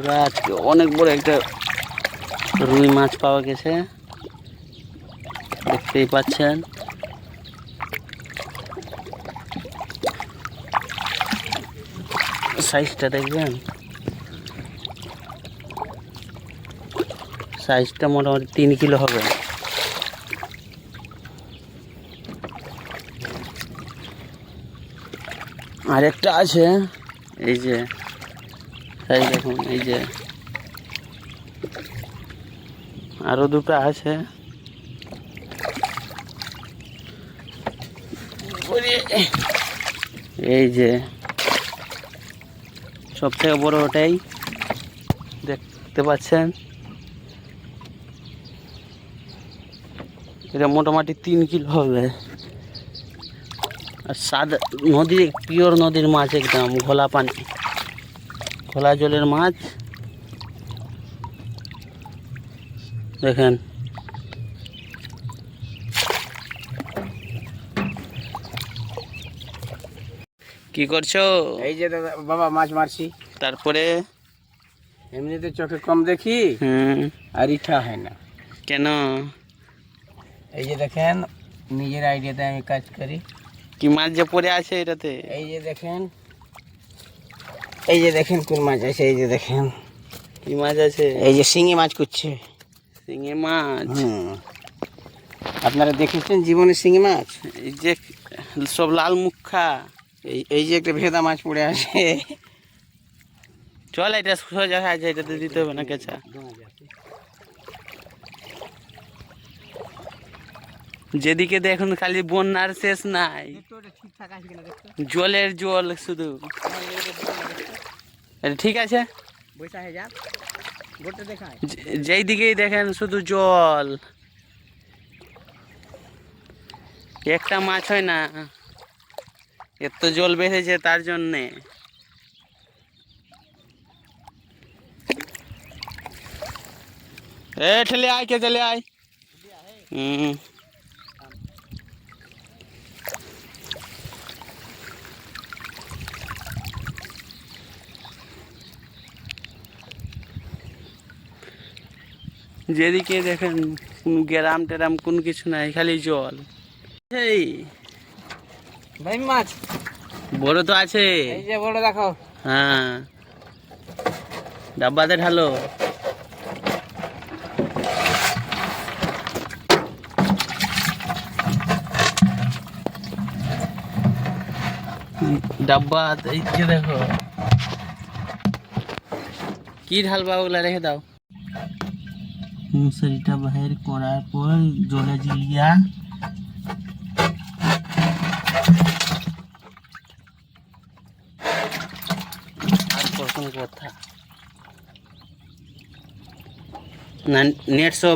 আজকে অনেক বড় একটা রুই মাছ পাওয়া গেছে। দেখতেই পাচ্ছেন। সাইজটা দেখবেন? সাইজটা মোটামুটি তিন কিলো হবে। আরেকটা আছে, এই যে এই দেখুন, এই যে। আরও দুটো আছে। এই যে সব থেকে বড় ওটাই। দেখতে পাচ্ছেন? এটা মোটামুটি তিন কিলো হবে। আর সাদা নদীর, পিওর নদীর মাছ একদম, ঘোলা পানি। খোলা জলের মাছ। দেখেন। কি করছ? এই যে দাদা বাবা মাছ মারছি। তারপরে? এমনিতে চোখে কম দেখি আর ইচ্ছা হয় না। কেন? এই যে দেখেন নিজের আইডিয়াতে আমি কাজ করি। কি মাছ যে পড়ে আছে এটাতে? এই যে দেখেন এই যে দেখেন কোন মাছ আছে এই যে দেখেন। কি মাছ আছে? এই যে শিঙি মাছ করছে। শিঙি মাছ? আপনারা দেখেছেন জীবনে শিঙি মাছ? এই যে সব লাল মুখা। এই এই যে একটা ভেদা মাছ পড়ে আছে। চল এটা সোজা আছে এটাতে দিতে হবে না কেঁচা? যেদিকে দেখুন খালি বন্যার শেষ নাই। জলের জল শুধু। এটা ঠিক আছে। যেই দিকেই দেখেন শুধু জল। একটা মাছ হয় না। এত জল বেঁধেছে তার জন্যে। এ, ঠেলে আয়, কে চলে আয়। হুম। যেদিকে দেখেন কোন গ্রাম টেরাম কোন কিছু নাই খালি জল। এই ভাই মাছ। বড় তো আছে। এই যে বড় দেখো। হ্যাঁ। ডাব্বাতে ঢালো। ডাব্বা এই দেখো। কি ঢালবা ওগুলা রেখে দাও। মুসুরিটা বাহির করার পর জলে জিলিয়া আর প্রথম কথা না নেট সব